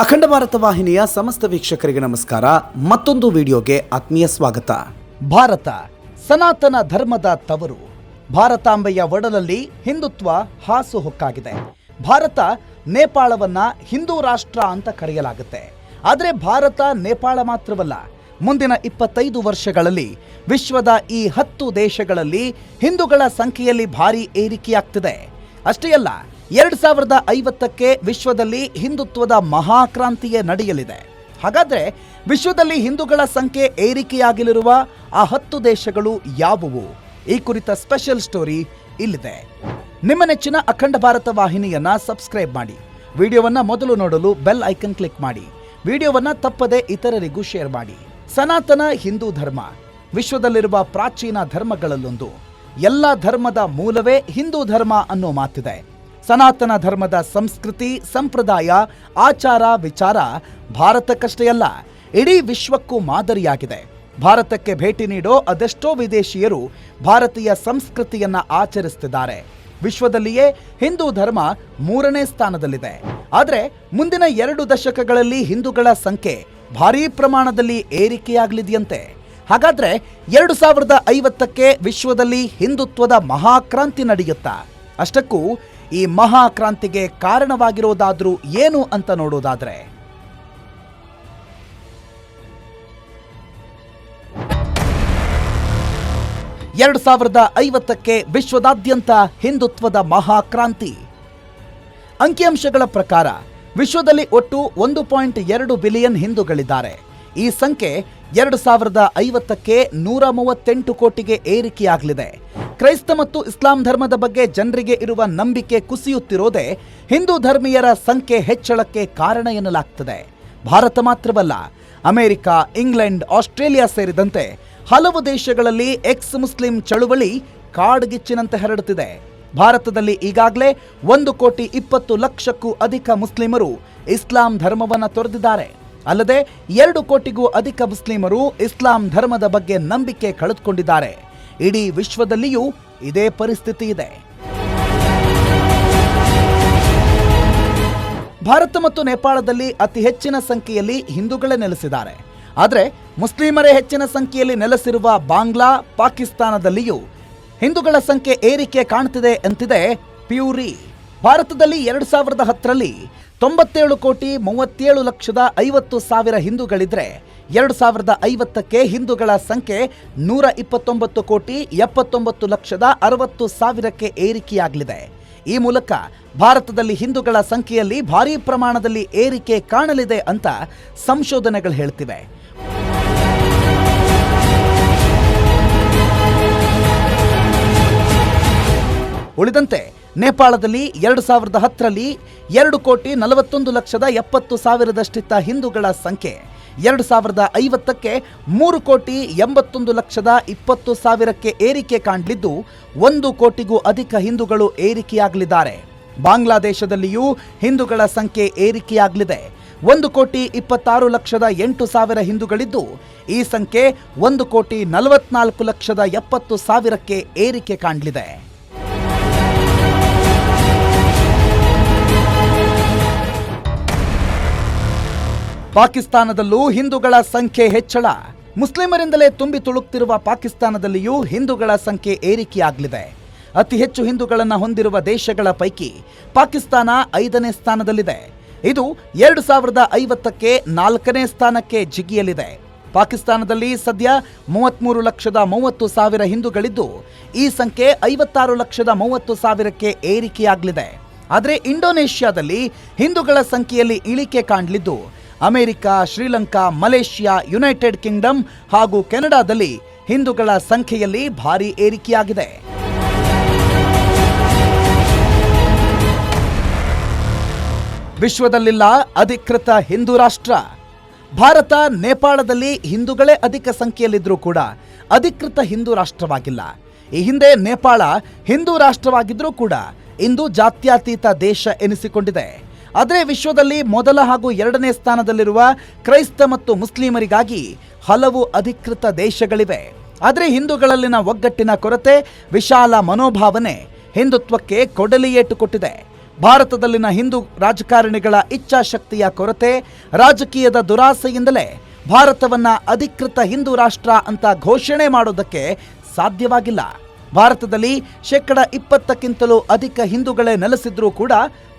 ಅಖಂಡ ಭಾರತ ವಾಹಿನಿಯ ಸಮಸ್ತ ವೀಕ್ಷಕರಿಗೆ ನಮಸ್ಕಾರ. ಮತ್ತೊಂದು ವಿಡಿಯೋಗೆ ಆತ್ಮೀಯ ಸ್ವಾಗತ. ಭಾರತ, ಸನಾತನ ಧರ್ಮದ ತವರು. ಭಾರತಾಂಬೆಯ ಒಡಲಲ್ಲಿ ಹಿಂದುತ್ವ ಹಾಸು ಹೊಕ್ಕಾಗಿದೆ. ಭಾರತ, ನೇಪಾಳವನ್ನ ಹಿಂದೂ ರಾಷ್ಟ್ರ ಅಂತ ಕರೆಯಲಾಗುತ್ತೆ. ಆದರೆ ಭಾರತ, ನೇಪಾಳ ಮಾತ್ರವಲ್ಲ. ಮುಂದಿನ ಇಪ್ಪತ್ತೈದು ವರ್ಷಗಳಲ್ಲಿ ವಿಶ್ವದ ಈ ಹತ್ತು ದೇಶಗಳಲ್ಲಿ ಹಿಂದೂಗಳ ಸಂಖ್ಯೆಯಲ್ಲಿ ಭಾರಿ ಏರಿಕೆಯಾಗ್ತಿದೆ. ಅಷ್ಟೇ ಅಲ್ಲ ಎರಡ್ ಸಾವಿರದ ಐವತ್ತಕ್ಕೆ ವಿಶ್ವದಲ್ಲಿ ಹಿಂದುತ್ವದ ಮಹಾಕ್ರಾಂತಿಯೇ ನಡೆಯಲಿದೆ. ಹಾಗಾದ್ರೆ ವಿಶ್ವದಲ್ಲಿ ಹಿಂದೂಗಳ ಸಂಖ್ಯೆ ಏರಿಕೆಯಾಗಲಿರುವ ಆ ಹತ್ತು ದೇಶಗಳು ಯಾವುವು? ಈ ಕುರಿತ ಸ್ಪೆಷಲ್ ಸ್ಟೋರಿ ಇಲ್ಲಿದೆ. ನಿಮ್ಮ ನೆಚ್ಚಿನ ಅಖಂಡ ಭಾರತ ವಾಹಿನಿಯನ್ನ ಸಬ್ಸ್ಕ್ರೈಬ್ ಮಾಡಿ. ವಿಡಿಯೋವನ್ನು ಮೊದಲು ನೋಡಲು ಬೆಲ್ ಐಕನ್ ಕ್ಲಿಕ್ ಮಾಡಿ. ವಿಡಿಯೋವನ್ನು ತಪ್ಪದೆ ಇತರರಿಗೂ ಶೇರ್ ಮಾಡಿ. ಸನಾತನ ಹಿಂದೂ ಧರ್ಮ, ವಿಶ್ವದಲ್ಲಿರುವ ಪ್ರಾಚೀನ ಧರ್ಮಗಳಲ್ಲೊಂದು. ಎಲ್ಲ ಧರ್ಮದ ಮೂಲವೇ ಹಿಂದೂ ಧರ್ಮ ಅನ್ನೋ ಮಾತಿದೆ. ಸನಾತನ ಧರ್ಮದ ಸಂಸ್ಕೃತಿ, ಸಂಪ್ರದಾಯ, ಆಚಾರ, ವಿಚಾರ ಭಾರತಕ್ಕಷ್ಟೇ ಅಲ್ಲ ಇಡೀ ವಿಶ್ವಕ್ಕೂ ಮಾದರಿಯಾಗಿದೆ. ಭಾರತಕ್ಕೆ ಭೇಟಿ ನೀಡೋ ಅದೆಷ್ಟೋ ವಿದೇಶಿಯರು ಭಾರತೀಯ ಸಂಸ್ಕೃತಿಯನ್ನ ಆಚರಿಸುತ್ತಿದ್ದಾರೆ ವಿಶ್ವದಲ್ಲಿಯೇ ಹಿಂದೂ ಧರ್ಮ ಮೂರನೇ ಸ್ಥಾನದಲ್ಲಿದೆ. ಆದರೆ ಮುಂದಿನ ಎರಡು ದಶಕಗಳಲ್ಲಿ ಹಿಂದೂಗಳ ಸಂಖ್ಯೆ ಭಾರೀ ಪ್ರಮಾಣದಲ್ಲಿ ಏರಿಕೆಯಾಗಲಿದೆಯಂತೆ. ಹಾಗಾದ್ರೆ ಎರಡು ಸಾವಿರದ ಐವತ್ತಕ್ಕೆ ವಿಶ್ವದಲ್ಲಿ ಹಿಂದುತ್ವದ ಮಹಾಕ್ರಾಂತಿ ನಡೆಯುತ್ತಾ? ಅಷ್ಟಕ್ಕೂ ಈ ಮಹಾಕ್ರಾಂತಿಗೆ ಕಾರಣವಾಗಿರೋದಾದ್ರೂ ಏನು ಅಂತ ನೋಡೋದಾದ್ರೆ. ಎರಡು ಸಾವಿರದ ಐವತ್ತಕ್ಕೆ ವಿಶ್ವದಾದ್ಯಂತ ಹಿಂದುತ್ವದ ಮಹಾಕ್ರಾಂತಿ. ಅಂಕಿಅಂಶಗಳ ಪ್ರಕಾರ, ವಿಶ್ವದಲ್ಲಿ ಒಟ್ಟು ಒಂದು ಪಾಯಿಂಟ್ ಎರಡು ಬಿಲಿಯನ್ ಹಿಂದೂಗಳಿದ್ದಾರೆ. ಈ ಸಂಖ್ಯೆ ಎರಡು ಸಾವಿರದ ಐವತ್ತಕ್ಕೆ ನೂರ ಮೂವತ್ತೆಂಟು ಕೋಟಿಗೆ ಏರಿಕೆಯಾಗಲಿದೆ. ಕ್ರೈಸ್ತ ಮತ್ತು ಇಸ್ಲಾಂ ಧರ್ಮದ ಬಗ್ಗೆ ಜನರಿಗೆ ಇರುವ ನಂಬಿಕೆ ಕುಸಿಯುತ್ತಿರೋದೇ ಹಿಂದೂ ಧರ್ಮೀಯರ ಸಂಖ್ಯೆ ಹೆಚ್ಚಳಕ್ಕೆ ಕಾರಣ ಎನ್ನಲಾಗ್ತದೆ. ಭಾರತ ಮಾತ್ರವಲ್ಲ, ಅಮೆರಿಕ, ಇಂಗ್ಲೆಂಡ್, ಆಸ್ಟ್ರೇಲಿಯಾ ಸೇರಿದಂತೆ ಹಲವು ದೇಶಗಳಲ್ಲಿ ಎಕ್ಸ್ ಮುಸ್ಲಿಂ ಚಳುವಳಿ ಕಾಡ್ಗಿಚ್ಚಿನಂತೆ ಹರಡುತ್ತಿದೆ. ಭಾರತದಲ್ಲಿ ಈಗಾಗಲೇ ಒಂದು ಕೋಟಿ ಇಪ್ಪತ್ತು ಲಕ್ಷಕ್ಕೂ ಅಧಿಕ ಮುಸ್ಲಿಮರು ಇಸ್ಲಾಂ ಧರ್ಮವನ್ನು ತೊರೆದಿದ್ದಾರೆ. ಅಲ್ಲದೆ ಎರಡು ಕೋಟಿಗೂ ಅಧಿಕ ಮುಸ್ಲಿಮರು ಇಸ್ಲಾಂ ಧರ್ಮದ ಬಗ್ಗೆ ನಂಬಿಕೆ ಕಳೆದುಕೊಂಡಿದ್ದಾರೆ. ಇಡೀ ವಿಶ್ವದಲ್ಲಿಯೂ ಇದೇ ಪರಿಸ್ಥಿತಿ ಇದೆ. ಭಾರತ ಮತ್ತು ನೇಪಾಳದಲ್ಲಿ ಅತಿ ಹೆಚ್ಚಿನ ಸಂಖ್ಯೆಯಲ್ಲಿ ಹಿಂದೂಗಳೇ ನೆಲೆಸಿದ್ದಾರೆ. ಆದರೆ ಮುಸ್ಲಿಮರೇ ಹೆಚ್ಚಿನ ಸಂಖ್ಯೆಯಲ್ಲಿ ನೆಲೆಸಿರುವ ಬಾಂಗ್ಲಾ, ಪಾಕಿಸ್ತಾನದಲ್ಲಿಯೂ ಹಿಂದೂಗಳ ಸಂಖ್ಯೆ ಏರಿಕೆ ಕಾಣ್ತಿದೆ ಅಂತಿದೆ ಪ್ಯೂರಿ. ಭಾರತದಲ್ಲಿ ಎರಡು ಸಾವಿರದ ಹತ್ತರಲ್ಲಿ ತೊಂಬತ್ತೇಳು ಕೋಟಿ ಮೂವತ್ತೇಳು ಲಕ್ಷದ ಐವತ್ತು ಸಾವಿರ ಹಿಂದೂಗಳಿದ್ರೆ ಎರಡು ಸಾವಿರದ ಐವತ್ತಕ್ಕೆ ಹಿಂದೂಗಳ ಸಂಖ್ಯೆ ನೂರ ಇಪ್ಪತ್ತೊಂಬತ್ತು ಕೋಟಿ ಎಪ್ಪತ್ತೊಂಬತ್ತು ಲಕ್ಷದ ಅರವತ್ತು ಸಾವಿರಕ್ಕೆ ಏರಿಕೆಯಾಗಲಿದೆ. ಈ ಮೂಲಕ ಭಾರತದಲ್ಲಿ ಹಿಂದೂಗಳ ಸಂಖ್ಯೆಯಲ್ಲಿ ಭಾರೀ ಪ್ರಮಾಣದಲ್ಲಿ ಏರಿಕೆ ಕಾಣಲಿದೆ ಅಂತ ಸಂಶೋಧನೆಗಳು ಹೇಳ್ತಿವೆ. ಉಳಿದಂತೆ ನೇಪಾಳದಲ್ಲಿ ಎರಡು ಸಾವಿರದ ಹತ್ತರಲ್ಲಿ ಎರಡು ಕೋಟಿ ನಲವತ್ತೊಂದು ಲಕ್ಷದ ಎಪ್ಪತ್ತು ಸಾವಿರದಷ್ಟಿತ್ತ ಹಿಂದೂಗಳ ಸಂಖ್ಯೆ. ಎರಡು ಸಾವಿರದ ಐವತ್ತಕ್ಕೆ ಮೂರು ಕೋಟಿ ಎಂಬತ್ತೊಂದು ಲಕ್ಷದ ಇಪ್ಪತ್ತು ಸಾವಿರಕ್ಕೆ ಏರಿಕೆ ಕಾಣಲಿದ್ದು, ಒಂದು ಕೋಟಿಗೂ ಅಧಿಕ ಹಿಂದೂಗಳು ಏರಿಕೆಯಾಗಲಿದ್ದಾರೆ. ಬಾಂಗ್ಲಾದೇಶದಲ್ಲಿಯೂ ಹಿಂದೂಗಳ ಸಂಖ್ಯೆ ಏರಿಕೆಯಾಗಲಿದೆ. ಒಂದು ಕೋಟಿ ಇಪ್ಪತ್ತಾರು ಲಕ್ಷದ ಎಂಟು ಸಾವಿರ ಹಿಂದೂಗಳಿದ್ದು, ಈ ಸಂಖ್ಯೆ ಒಂದು ಕೋಟಿ ನಲವತ್ನಾಲ್ಕು ಲಕ್ಷದ ಎಪ್ಪತ್ತು ಸಾವಿರಕ್ಕೆ ಏರಿಕೆ ಕಾಣಲಿದೆ. ಪಾಕಿಸ್ತಾನದಲ್ಲೂ ಹಿಂದೂಗಳ ಸಂಖ್ಯೆ ಹೆಚ್ಚಳ. ಮುಸ್ಲಿಮರಿಂದಲೇ ತುಂಬಿ ತುಳುಕ್ತಿರುವ ಪಾಕಿಸ್ತಾನದಲ್ಲಿಯೂ ಹಿಂದೂಗಳ ಸಂಖ್ಯೆ ಏರಿಕೆಯಾಗಲಿದೆ. ಅತಿ ಹೆಚ್ಚು ಹಿಂದೂಗಳನ್ನು ಹೊಂದಿರುವ ದೇಶಗಳ ಪೈಕಿ ಪಾಕಿಸ್ತಾನ ಐದನೇ ಸ್ಥಾನದಲ್ಲಿದೆ. ಇದು ಎರಡು ಸಾವಿರದ ಐವತ್ತಕ್ಕೆ ನಾಲ್ಕನೇ ಸ್ಥಾನಕ್ಕೆ ಜಿಗಿಯಲಿದೆ. ಪಾಕಿಸ್ತಾನದಲ್ಲಿ ಸದ್ಯ ಮೂವತ್ತ್ಮೂರು ಲಕ್ಷದ ಮೂವತ್ತು ಸಾವಿರ ಹಿಂದೂಗಳಿದ್ದು, ಈ ಸಂಖ್ಯೆ ಐವತ್ತಾರು ಲಕ್ಷದ ಮೂವತ್ತು ಸಾವಿರಕ್ಕೆ ಏರಿಕೆಯಾಗಲಿದೆ. ಆದರೆ ಇಂಡೋನೇಷ್ಯಾದಲ್ಲಿ ಹಿಂದೂಗಳ ಸಂಖ್ಯೆಯಲ್ಲಿ ಇಳಿಕೆ ಕಾಣಲಿದ್ದು America, Sri Lanka, Malaysia, United Kingdom ಹಾಗೂ ಕೆನಡಾದಲ್ಲಿ ಹಿಂದೂಗಳ ಸಂಖ್ಯೆಯಲ್ಲಿ ಭಾರೀ ಏರಿಕೆಯಾಗಿದೆ. ವಿಶ್ವದಲ್ಲಿಲ್ಲ ಅಧಿಕೃತ ಹಿಂದೂ ರಾಷ್ಟ್ರ. ಭಾರತ, ನೇಪಾಳದಲ್ಲಿ ಹಿಂದೂಗಳೇ ಅಧಿಕ ಸಂಖ್ಯೆಯಲ್ಲಿದ್ದರೂ ಕೂಡ ಅಧಿಕೃತ ಹಿಂದೂ ರಾಷ್ಟ್ರವಾಗಿಲ್ಲ. ಈ ಹಿಂದೆ ನೇಪಾಳ ಹಿಂದೂ ರಾಷ್ಟ್ರವಾಗಿದ್ದರೂ ಕೂಡ ಇಂದು ಜಾತ್ಯಾತೀತ ದೇಶ ಎನಿಸಿಕೊಂಡಿದೆ. ಆದರೆ ವಿಶ್ವದಲ್ಲಿ ಮೊದಲ ಹಾಗೂ ಎರಡನೇ ಸ್ಥಾನದಲ್ಲಿರುವ ಕ್ರೈಸ್ತ ಮತ್ತು ಮುಸ್ಲಿಮರಿಗಾಗಿ ಹಲವು ಅಧಿಕೃತ ದೇಶಗಳಿವೆ. ಆದರೆ ಹಿಂದೂಗಳಲ್ಲಿನ ಒಗ್ಗಟ್ಟಿನ ಕೊರತೆ, ವಿಶಾಲ ಮನೋಭಾವನೆ ಹಿಂದುತ್ವಕ್ಕೆ ಕೊಡಲಿಯೇಟು ಕೊಟ್ಟಿದೆ. ಭಾರತದಲ್ಲಿನ ಹಿಂದೂ ರಾಜಕಾರಣಿಗಳ ಇಚ್ಛಾಶಕ್ತಿಯ ಕೊರತೆ, ರಾಜಕೀಯದ ದುರಾಸೆಯಿಂದಲೇ ಭಾರತವನ್ನು ಅಧಿಕೃತ ಹಿಂದೂ ರಾಷ್ಟ್ರ ಅಂತ ಘೋಷಣೆ ಮಾಡೋದಕ್ಕೆ ಸಾಧ್ಯವಾಗಿಲ್ಲ. ಭಾರತದಲ್ಲಿ ಶೇಕಡ ಇಪ್ಪತ್ತಕ್ಕಿಂತಲೂ ಅಧಿಕ ಹಿಂದೂಗಳೇ ನೆಲೆಸಿದ್ರೂ ಕೂಡ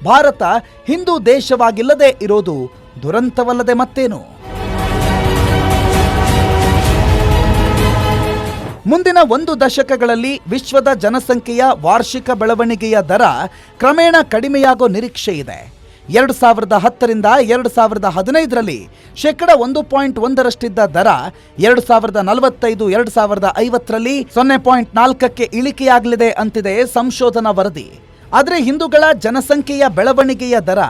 ಭಾರತ ಹಿಂದೂ ದೇಶವಾಗಿಲ್ಲದೆ ಇರೋದು ದುರಂತವಲ್ಲದೆ ಮತ್ತೇನು? ಮುಂದಿನ ಒಂದು ದಶಕಗಳಲ್ಲಿ ವಿಶ್ವದ ಜನಸಂಖ್ಯೆಯ ವಾರ್ಷಿಕ ಬೆಳವಣಿಗೆಯ ದರ ಕ್ರಮೇಣ ಕಡಿಮೆಯಾಗೋ ನಿರೀಕ್ಷೆ ಇದೆ ಎರಡು ಸಾವಿರದ ಹತ್ತರಿಂದ ಎರಡು ಸಾವಿರದ ಹದಿನೈದರಲ್ಲಿ ಶೇಕಡ ಒಂದು ಪಾಯಿಂಟ್ ಒಂದರಷ್ಟಿದ್ದ ದರ ಎರಡು ಸಾವಿರದ ನಲವತ್ತೈದು, ಎರಡು ಸಾವಿರದ ಐವತ್ತರಲ್ಲಿ ಸೊನ್ನೆ ಪಾಯಿಂಟ್ ನಾಲ್ಕಕ್ಕೆ ಇಳಿಕೆಯಾಗಲಿದೆ ಅಂತಿದೆ ಸಂಶೋಧನಾ ವರದಿ. ಆದರೆ ಹಿಂದೂಗಳ ಜನಸಂಖ್ಯೆಯ ಬೆಳವಣಿಗೆಯ ದರ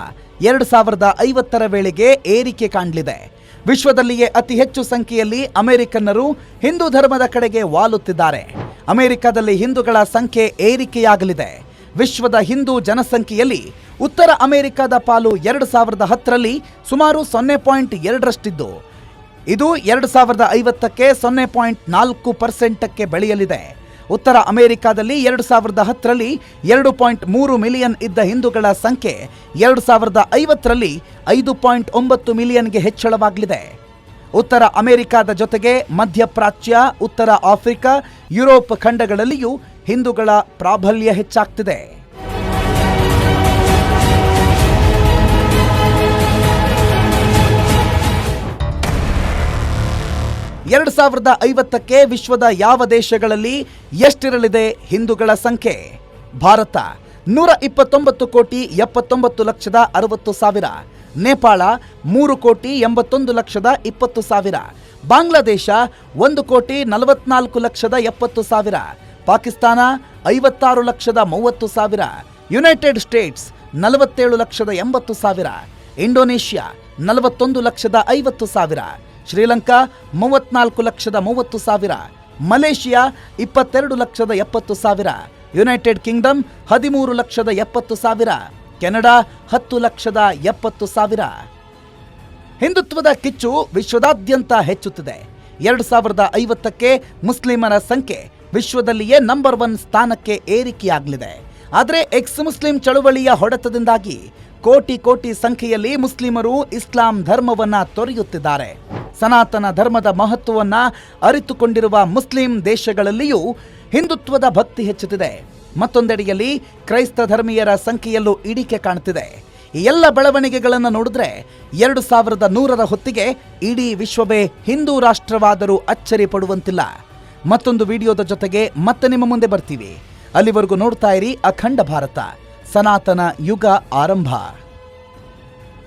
ಎರಡು ಸಾವಿರದ ಐವತ್ತರ ವೇಳೆಗೆ ಏರಿಕೆ ಕಾಣಲಿದೆ. ವಿಶ್ವದಲ್ಲಿಯೇ ಅತಿ ಹೆಚ್ಚು ಸಂಖ್ಯೆಯಲ್ಲಿ ಅಮೆರಿಕನ್ನರು ಹಿಂದೂ ಧರ್ಮದ ಕಡೆಗೆ ವಾಲುತ್ತಿದ್ದಾರೆ. ಅಮೆರಿಕದಲ್ಲಿ ಹಿಂದೂಗಳ ಸಂಖ್ಯೆ ಏರಿಕೆಯಾಗಲಿದೆ. ವಿಶ್ವದ ಹಿಂದೂ ಜನಸಂಖ್ಯೆಯಲ್ಲಿ ಉತ್ತರ ಅಮೆರಿಕದ ಪಾಲು ಎರಡು ಸಾವಿರದ ಹತ್ತರಲ್ಲಿ ಸುಮಾರು ಸೊನ್ನೆ ಪಾಯಿಂಟ್ ಎರಡರಷ್ಟಿದ್ದು. ಇದು ಎರಡು ಸಾವಿರದ ಐವತ್ತಕ್ಕೆ ಸೊನ್ನೆ ಪಾಯಿಂಟ್ ನಾಲ್ಕು ಪರ್ಸೆಂಟಕ್ಕೆ ಬೆಳೆಯಲಿದೆ. ಉತ್ತರ ಅಮೆರಿಕಾದಲ್ಲಿ ಎರಡು ಸಾವಿರದ ಹತ್ತರಲ್ಲಿ ಎರಡು ಪಾಯಿಂಟ್ ಮೂರು ಮಿಲಿಯನ್ ಇದ್ದ ಹಿಂದೂಗಳ ಸಂಖ್ಯೆ ಎರಡು ಸಾವಿರದ ಐವತ್ತರಲ್ಲಿ ಐದು ಪಾಯಿಂಟ್ ಒಂಬತ್ತು ಮಿಲಿಯನ್ಗೆ ಹೆಚ್ಚಳವಾಗಲಿದೆ. ಉತ್ತರ ಅಮೆರಿಕಾದ ಜೊತೆಗೆ ಮಧ್ಯಪ್ರಾಚ್ಯ ಉತ್ತರ ಆಫ್ರಿಕಾ, ಯುರೋಪ್ ಖಂಡಗಳಲ್ಲಿಯೂ ಹಿಂದೂಗಳ ಪ್ರಾಬಲ್ಯ ಹೆಚ್ಚಾಗ್ತಿದೆ. ಎರಡು ಸಾವಿರದ ಐವತ್ತಕ್ಕೆ ವಿಶ್ವದ ಯಾವ ದೇಶಗಳಲ್ಲಿ ಎಷ್ಟಿರಲಿದೆ ಹಿಂದೂಗಳ ಸಂಖ್ಯೆ? ಭಾರತ, ನೂರ ಇಪ್ಪತ್ತೊಂಬತ್ತು ಕೋಟಿ ಎಪ್ಪತ್ತೊಂಬತ್ತು ಲಕ್ಷದ ಅರವತ್ತು ಸಾವಿರ. ನೇಪಾಳ, ಮೂರು ಕೋಟಿ ಎಂಬತ್ತೊಂದು ಲಕ್ಷದ ಇಪ್ಪತ್ತು ಸಾವಿರ. ಬಾಂಗ್ಲಾದೇಶ, ಒಂದು ಕೋಟಿ ನಲವತ್ನಾಲ್ಕು ಲಕ್ಷದ ಎಪ್ಪತ್ತು ಸಾವಿರ. ಪಾಕಿಸ್ತಾನ ಐವತ್ತಾರು ಲಕ್ಷದ ಮೂವತ್ತು ಸಾವಿರ, ಯುನೈಟೆಡ್ ಸ್ಟೇಟ್ಸ್ ನಲವತ್ತೇಳು ಲಕ್ಷದ ಎಂಬತ್ತು ಸಾವಿರ, ಇಂಡೋನೇಷ್ಯಾ ನಲವತ್ತೊಂದು ಲಕ್ಷದ ಐವತ್ತು ಸಾವಿರ, ಶ್ರೀಲಂಕಾ ಮೂವತ್ನಾಲ್ಕು ಲಕ್ಷದ ಮೂವತ್ತು ಸಾವಿರ, ಮಲೇಷಿಯಾ ಇಪ್ಪತ್ತೆರಡು ಲಕ್ಷದ ಎಪ್ಪತ್ತು ಸಾವಿರ, ಯುನೈಟೆಡ್ ಕಿಂಗ್ಡಮ್ ಹದಿಮೂರು ಲಕ್ಷದ ಎಪ್ಪತ್ತು ಸಾವಿರ, ಕೆನಡಾ ಹತ್ತು ಲಕ್ಷದ ಎಪ್ಪತ್ತು ಸಾವಿರ. ಹಿಂದುತ್ವದ ಕಿಚ್ಚು ವಿಶ್ವದಾದ್ಯಂತ ಹೆಚ್ಚುತ್ತಿದೆ. ಎರಡು ಸಾವಿರದ ಐವತ್ತಕ್ಕೆ ಮುಸ್ಲಿಮರ ಸಂಖ್ಯೆ ವಿಶ್ವದಲ್ಲಿಯೇ ನಂಬರ್ ಒನ್ ಸ್ಥಾನಕ್ಕೆ ಏರಿಕೆಯಾಗಲಿದೆ. ಆದರೆ ಎಕ್ಸ್ ಮುಸ್ಲಿಂ ಚಳುವಳಿಯ ಹೊಡೆತದಿಂದಾಗಿ ಕೋಟಿ ಕೋಟಿ ಸಂಖ್ಯೆಯಲ್ಲಿ ಮುಸ್ಲಿಮರು ಇಸ್ಲಾಂ ಧರ್ಮವನ್ನ ತೊರೆಯುತ್ತಿದ್ದಾರೆ. ಸನಾತನ ಧರ್ಮದ ಮಹತ್ವವನ್ನ ಅರಿತುಕೊಂಡಿರುವ ಮುಸ್ಲಿಂ ದೇಶಗಳಲ್ಲಿಯೂ ಹಿಂದುತ್ವದ ಭಕ್ತಿ ಹೆಚ್ಚುತ್ತಿದೆ. ಮತ್ತೊಂದೆಡೆಯಲ್ಲಿ ಕ್ರೈಸ್ತ ಧರ್ಮೀಯರ ಸಂಖ್ಯೆಯಲ್ಲೂ ಇಳಿಕೆ ಕಾಣುತ್ತಿದೆ ಈ ಎಲ್ಲ ಬೆಳವಣಿಗೆಗಳನ್ನು ನೋಡಿದ್ರೆ ಎರಡು ಸಾವಿರದ ನೂರರ ಹೊತ್ತಿಗೆ ಇಡೀ ವಿಶ್ವವೇ ಹಿಂದೂ ರಾಷ್ಟ್ರವಾದರೂ ಅಚ್ಚರಿ ಪಡುವಂತಿಲ್ಲ. ಮತ್ತೊಂದು ವಿಡಿಯೋದ ಜೊತೆಗೆ ಮತ್ತೆ ನಿಮ್ಮ ಮುಂದೆ ಬರ್ತೀವಿ. ಅಲ್ಲಿವರೆಗೂ ನೋಡ್ತಾ ಇರಿ ಅಖಂಡ ಭಾರತ. ಸನಾತನ ಯುಗ ಆರಂಭ.